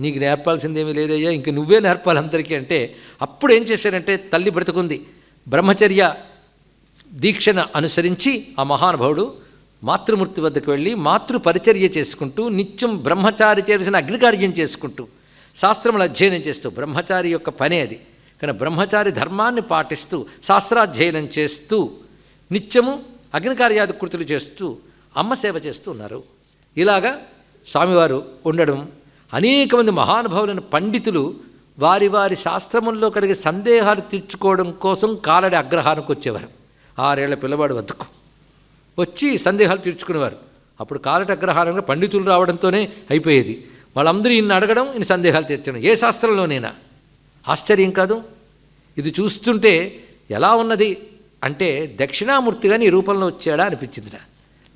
నీకు నేర్పాల్సిందేమీ లేదయ్యా ఇంక నువ్వే నేర్పాలి అందరికీ అంటే అప్పుడు ఏం చేశారంటే తల్లి బ్రతుకుంది. బ్రహ్మచర్య దీక్షను అనుసరించి ఆ మహానుభావుడు మాతృమూర్తి వద్దకు వెళ్ళి మాతృ పరిచర్య చేసుకుంటూ నిత్యం బ్రహ్మచారి చేసిన అగ్నికార్యం చేసుకుంటూ శాస్త్రములు అధ్యయనం చేస్తూ బ్రహ్మచారి యొక్క పనే అది. కానీ బ్రహ్మచారి ధర్మాన్ని పాటిస్తూ శాస్త్రాధ్యయనం చేస్తూ నిత్యము అగ్నికార్యాది కృతులు చేస్తూ అమ్మ సేవ చేస్తూ ఉన్నారు. ఇలాగా స్వామివారు ఉండడం అనేక మంది మహానుభావులైన పండితులు వారి వారి శాస్త్రముల్లో కలిగే సందేహాలు తీర్చుకోవడం కోసం కాలడి అగ్రహానికి వచ్చేవారు. ఆరేళ్ళ పిల్లవాడు వద్దకు వచ్చి సందేహాలు తీర్చుకునేవారు. అప్పుడు కాలటి అగ్రహారంగా పండితులు రావడంతోనే అయిపోయేది. వాళ్ళందరూ ఈయన అడగడం ఈయన సందేహాలు తీర్చడం. ఏ శాస్త్రంలోనైనా. ఆశ్చర్యం కాదు. ఇది చూస్తుంటే ఎలా ఉన్నది అంటే దక్షిణామూర్తిగా నీ రూపంలో వచ్చాడా అనిపించిందిరా.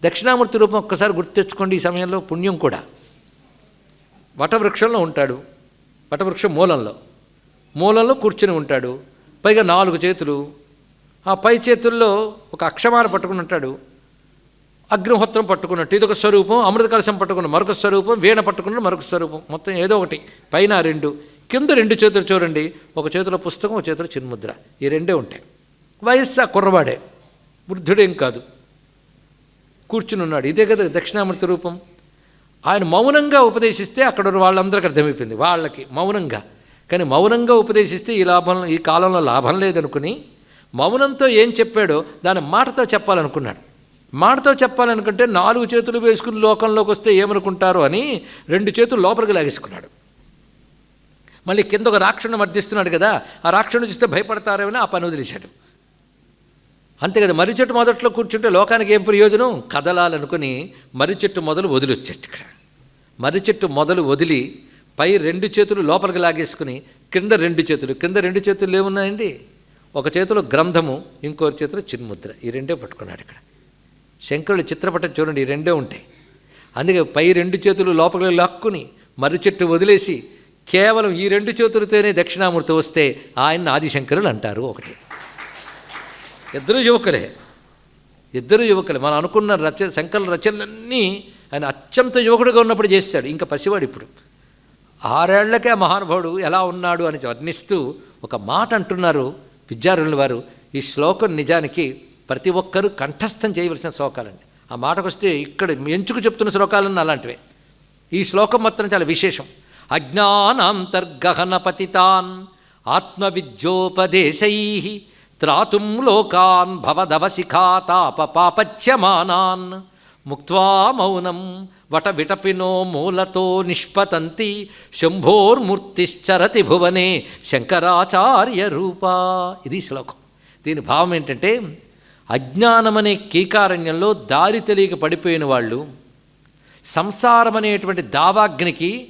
దక్షిణామూర్తి రూపం ఒక్కసారి గుర్తు తెచ్చుకోండి ఈ సమయంలో పుణ్యం కూడా. వటవృక్షంలో ఉంటాడు. వటవృక్షం మూలంలో. మూలంలో కూర్చుని ఉంటాడు. పైగా నాలుగు చేతులు. ఆ పై చేతుల్లో ఒక అక్షమాల పట్టుకుని ఉంటాడు. అగ్నిహోత్రం పట్టుకున్నట్టు. ఇదొక స్వరూపం. అమృత కలశం పట్టుకున్న మరొక స్వరూపం. వీణ పట్టుకున్న మరొక స్వరూపం. మొత్తం ఏదో ఒకటి. పైన రెండు. కింద రెండు చేతులు చూడండి. ఒక చేతిలో పుస్తకం ఒక చేతిలో చిన్ముద్ర. ఈ రెండే ఉంటాయి. వయస్సు ఆ కుర్రవాడే. వృద్ధుడేం కాదు. కూర్చుని ఉన్నాడు. ఇదే కదా దక్షిణామూర్తి రూపం. ఆయన మౌనంగా ఉపదేశిస్తే అక్కడ వాళ్ళందరికీ అర్థమైపోయింది. వాళ్ళకి మౌనంగా. కానీ మౌనంగా ఉపదేశిస్తే ఈ లాభం ఈ కాలంలో లాభం లేదనుకుని మౌనంతో ఏం చెప్పాడో దాని మాటతో చెప్పాలనుకున్నాడు. మాటతో చెప్పాలనుకుంటే నాలుగు చేతులు వేసుకుని లోకంలోకి వస్తే ఏమనుకుంటారు అని రెండు చేతులు లోపలికి లాగేసుకున్నాడు. మళ్ళీ కింద ఒక రాక్షణం వర్ధిస్తున్నాడు కదా ఆ రాక్షణం చూస్తే భయపడతారేమని ఆ పని వదిలేశాడు. అంతే కదా మర్రి చెట్టు మొదట్లో కూర్చుంటే లోకానికి ఏం ప్రయోజనం? కదలాలనుకుని మర్రి చెట్టు మొదలు వదిలొచ్చాడు ఇక్కడ. మర్రి చెట్టు మొదలు వదిలి పై రెండు చేతులు లోపలికి లాగేసుకుని కింద రెండు చేతులు. కింద రెండు చేతులు ఏమున్నాయండి? ఒక చేతిలో గ్రంథము ఇంకో చేతిలో చిన్ముద్ర. ఈ రెండే పట్టుకున్నాడు ఇక్కడ. శంకరుడు చిత్రపటం చూడండి ఈ రెండే ఉంటాయి. అందుకే పై రెండు చేతులు లోపలికి లాక్కుని మర్రి చెట్టు వదిలేసి కేవలం ఈ రెండు చేతులతోనే దక్షిణామూర్తి వస్తే ఆయన ఆదిశంకరులు అంటారు ఒకటి. ఇద్దరు యువకులే. ఇద్దరు యువకులే. మనం అనుకున్న రచ శంకరుల రచనలన్నీ ఆయన అత్యంత యువకుడిగా ఉన్నప్పుడు చేస్తాడు. ఇంకా పసివాడు ఇప్పుడు. ఆరేళ్ళకే మహానుభావుడు ఎలా ఉన్నాడు అని వర్ణిస్తూ ఒక మాట అంటున్నారు విద్యార్థుల వారు. ఈ శ్లోకం నిజానికి ప్రతి ఒక్కరూ కంఠస్థం చేయవలసిన శ్లోకాలండి. ఆ మాటకు వస్తే ఇక్కడ ఎంచుకు చెప్తున్న శ్లోకాలన్నీ అలాంటివే. ఈ శ్లోకం మాత్రం చాలా విశేషం. అజ్ఞానాంతర్గహన పతితాన్ ఆత్మవిద్యోపదేశై త్రాతుం లోకాన్ భవదవశిఖాతాప పాపచ్యమానాన్ ముక్వా మౌనం వట విటపినో మూలతో నిష్పతంతి శంభోర్మూర్తిశ్చరతి భువనే శంకరాచార్య రూపా ఇది శ్లోకం. దీని భావం ఏంటంటే అజ్ఞానమనే కీకారణ్యంలో దారి తెలియక పడిపోయిన వాళ్ళు సంసారం అనేటువంటి దావాగ్నికి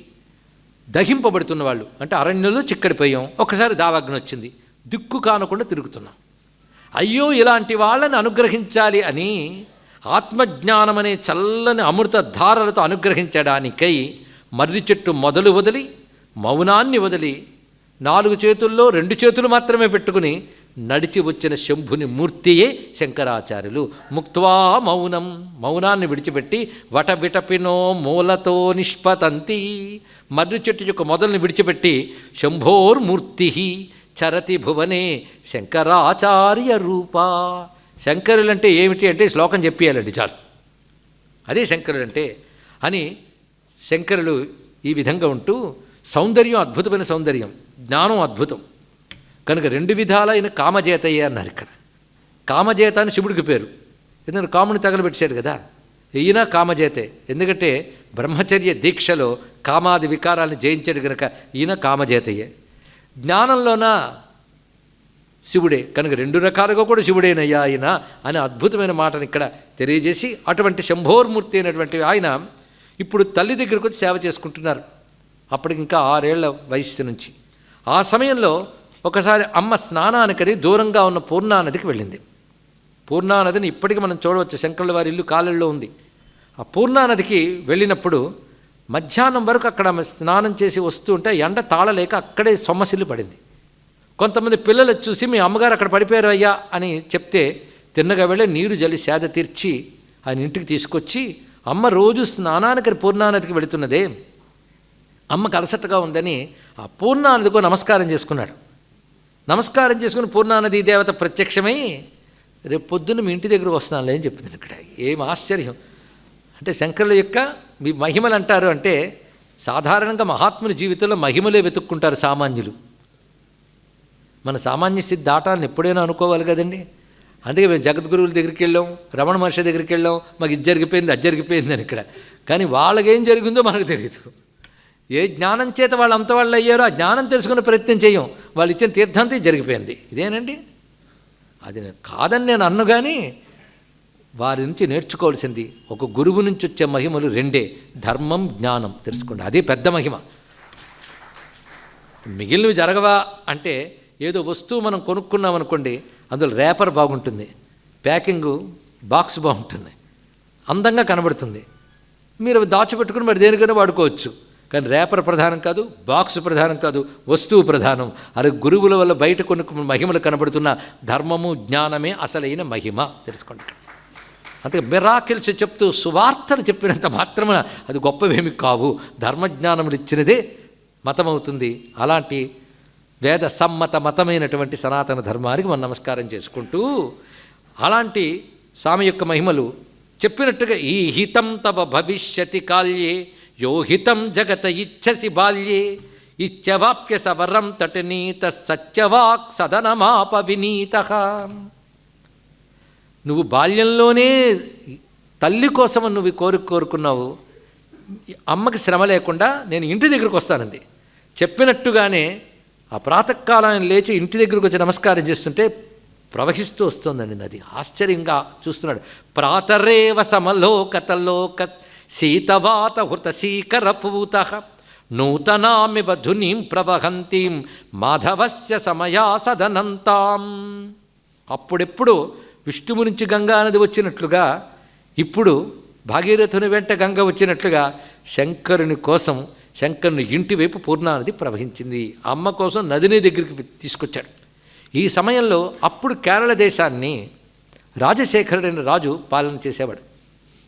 దహింపబడుతున్న వాళ్ళు అంటే అరణ్యంలో చిక్కడిపోయాం ఒకసారి దావాగ్ని వచ్చింది దిక్కు కానకుండా తిరుగుతున్నాం. అయ్యో ఇలాంటి వాళ్ళని అనుగ్రహించాలి అని ఆత్మజ్ఞానం అనే చల్లని అమృతధారలతో అనుగ్రహించడానికై మర్రి చెట్టు మొదలు వదిలి మౌనాన్ని వదిలి నాలుగు చేతుల్లో రెండు చేతులు మాత్రమే పెట్టుకుని నడిచి వచ్చిన శంభుని మూర్తియే శంకరాచార్యులు. ముక్త్వా మౌనం మౌనాన్ని విడిచిపెట్టి వట విటపినో మూలతో నిష్పతంతి. మర్రి చెట్టు యొక్క మొదలని విడిచిపెట్టి శంభోర్మూర్తి చరతి భువనే శంకరాచార్య రూపా. శంకరులు అంటే ఏమిటి అంటే శ్లోకం చెప్పేయాలండి చాలు. అదే శంకరులు అంటే అని శంకరులు ఈ విధంగా ఉంటూ సౌందర్యం అద్భుతమైన సౌందర్యం జ్ఞానం అద్భుతం. కనుక రెండు విధాలైన కామజేతయ్య అన్నారు ఇక్కడ. కామజేత అని శివుడికి పేరు. ఎందుకంటే కాముని తగలబెట్టాడు కదా. ఈయన కామజేతే. ఎందుకంటే బ్రహ్మచర్య దీక్షలో కామాది వికారాలను జయించాడు కనుక ఈయన కామజేతయ్యే జ్ఞానంలోన? శివుడే. కనుక రెండు రకాలుగా కూడా శివుడేనయ్యా ఆయన అనే అద్భుతమైన మాటను ఇక్కడ తెలియజేసి అటువంటి శంభోర్మూర్తి అయినటువంటి ఆయన ఇప్పుడు తల్లి దగ్గరకు వచ్చి సేవ చేసుకుంటున్నారు. అప్పటికి ఇంకా ఆరేళ్ళ వయస్సు నుంచి. ఆ సమయంలో ఒకసారి అమ్మ స్నానానికని దూరంగా ఉన్న పూర్ణానదికి వెళ్ళింది. పూర్ణానదిని ఇప్పటికీ మనం చూడవచ్చు. శంకరుల వారి ఇల్లు కాలల్లో ఉంది. ఆ పూర్ణానదికి వెళ్ళినప్పుడు మధ్యాహ్నం వరకు అక్కడ ఆమె స్నానం చేసి వస్తూ ఉంటే ఎండ తాళలేక అక్కడే సొమ్మసిల్లు పడింది. కొంతమంది పిల్లలు చూసి మీ అమ్మగారు అక్కడ పడిపోయారు అయ్యా అని చెప్తే తిన్నగా వెళ్ళి నీరు జల్లి సేద తీర్చి ఆయన ఇంటికి తీసుకొచ్చి అమ్మ రోజు స్నానానికి పూర్ణానదికి వెళుతున్నదే. అమ్మకు అలసటగా ఉందని ఆ పూర్ణానదికో నమస్కారం చేసుకున్నాడు. నమస్కారం చేసుకుని పూర్ణానది దేవత ప్రత్యక్షమై రేపు పొద్దున్న మీ ఇంటి దగ్గరకు వస్తానులే అని చెప్పింది ఇక్కడ. ఏం ఆశ్చర్యం. అంటే శంకరుల యొక్క మీ మహిమలు అంటారు అంటే సాధారణంగా మహాత్ముల జీవితంలో మహిమలే వెతుక్కుంటారు సామాన్యులు. మన సామాన్య స్థితి దాటాలని ఎప్పుడైనా అనుకోవాలి కదండి. అందుకే మేము జగద్గురువుల దగ్గరికి వెళ్ళాం రమణ మహర్షి దగ్గరికి వెళ్ళాం మాకు ఇది జరిగిపోయింది అది జరిగిపోయిందని అని ఇక్కడ. కానీ వాళ్ళకేం జరిగిందో మనకు తెలియదు ఏ జ్ఞానం చేత వాళ్ళు అంత వాళ్ళు అయ్యారో ఆ జ్ఞానం తెలుసుకునే ప్రయత్నం చేయం. వాళ్ళు ఇచ్చిన తీర్థంతో జరిగిపోయింది. ఇదేనండి? అది కాదని నేను అన్ను కానీ వారి నుంచి నేర్చుకోవాల్సింది ఒక గురువు నుంచి వచ్చే మహిమలు రెండే. ధర్మం జ్ఞానం. తెలుసుకోండి. అదే పెద్ద మహిమ. మిగిలినవి జరగవా అంటే ఏదో వస్తువు మనం కొనుక్కున్నాం అనుకోండి అందులో రేపర్ బాగుంటుంది ప్యాకింగు బాక్స్ బాగుంటుంది అందంగా కనబడుతుంది. మీరు అవి దాచిపెట్టుకుని మరి దేనికైనా వాడుకోవచ్చు. కానీ రేపర్ ప్రధానం కాదు బాక్స్ ప్రధానం కాదు వస్తువు ప్రధానం. అది గురువుల వల్ల బయట కొన్ని మహిమలు కనబడుతున్న ధర్మము జ్ఞానమే అసలైన మహిమ. తెలుసుకోండి. అందుకే మిరాకిల్స్ చెప్తూ సువార్తలు చెప్పినంత మాత్రమే అది గొప్పవేమి కావు. ధర్మజ్ఞానములు ఇచ్చినదే మతమవుతుంది. అలాంటి వేద సమ్మత మతమైనటువంటి సనాతన ధర్మానికి మనం నమస్కారం చేసుకుంటూ అలాంటి స్వామి యొక్క మహిమలు చెప్పినట్టుగా ఈ హితం తవ భవిష్యతి కాల్యే యోహితం జగత ఇచ్చసి బాల్యే ఇచ్చవాప్య సవరం తటనీత సత్యవాక్ సదనమాప వినీత. నువ్వు బాల్యంలోనే తల్లి కోసం నువ్వు కోరు కోరుకున్నావు అమ్మకి శ్రమ లేకుండా నేను ఇంటి దగ్గరకు వస్తానంది. చెప్పినట్టుగానే ఆ ప్రాతకాలం లేచి ఇంటి దగ్గరకు వచ్చి నమస్కారం చేస్తుంటే ప్రవహిస్తూ వస్తుందండి నది. ఆశ్చర్యంగా చూస్తున్నాడు. ప్రాతరేవ సమలోకతలోక శీతవాత హృత శీకర పూత నూతనామివ ధునీం ప్రవహంతీం మాధవస్య సమయా సదనంతాం అప్పుడెప్పుడు విష్ణువు నుంచి గంగా నది వచ్చినట్లుగా ఇప్పుడు భాగీరథుని వెంట గంగ వచ్చినట్లుగా శంకరుని కోసం శంకరుని ఇంటి వైపు పూర్ణానది ప్రవహించింది. అమ్మ కోసం నదిని దగ్గరికి తీసుకొచ్చాడు. ఈ సమయంలో అప్పుడు కేరళ దేశాన్ని రాజశేఖరుడైన రాజు పాలన చేసేవాడు.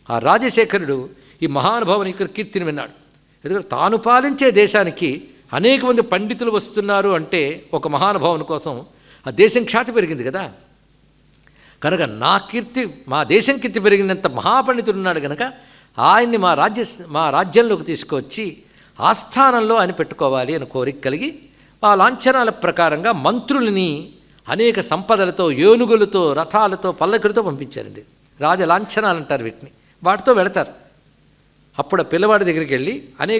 ఆ రాజశేఖరుడు ఈ మహానుభావుని యొక్క కీర్తిని విన్నాడు. ఎందుకంటే తాను పాలించే దేశానికి అనేక మంది పండితులు వస్తున్నారు అంటే ఒక మహానుభావుని కోసం ఆ దేశం ఖ్యాతి పెరిగింది కదా. కనుక నా కీర్తి మా దేశం కీర్తి పెరిగినంత మహాపండితుడు ఉన్నాడు కనుక ఆయన్ని మా రాజ్య మా రాజ్యంలోకి తీసుకువచ్చి ఆస్థానంలో ఆయన పెట్టుకోవాలి అని కోరిక కలిగి ఆ లాంఛనాల ప్రకారంగా మంత్రులని అనేక సంపదలతో ఏనుగులతో రథాలతో పల్లకులతో పంపించారండి. రాజ లాంఛనాలు అంటారు వీటిని. వాటితో వెళతారు. అప్పుడు పిల్లవాడి దగ్గరికి వెళ్ళి అనేక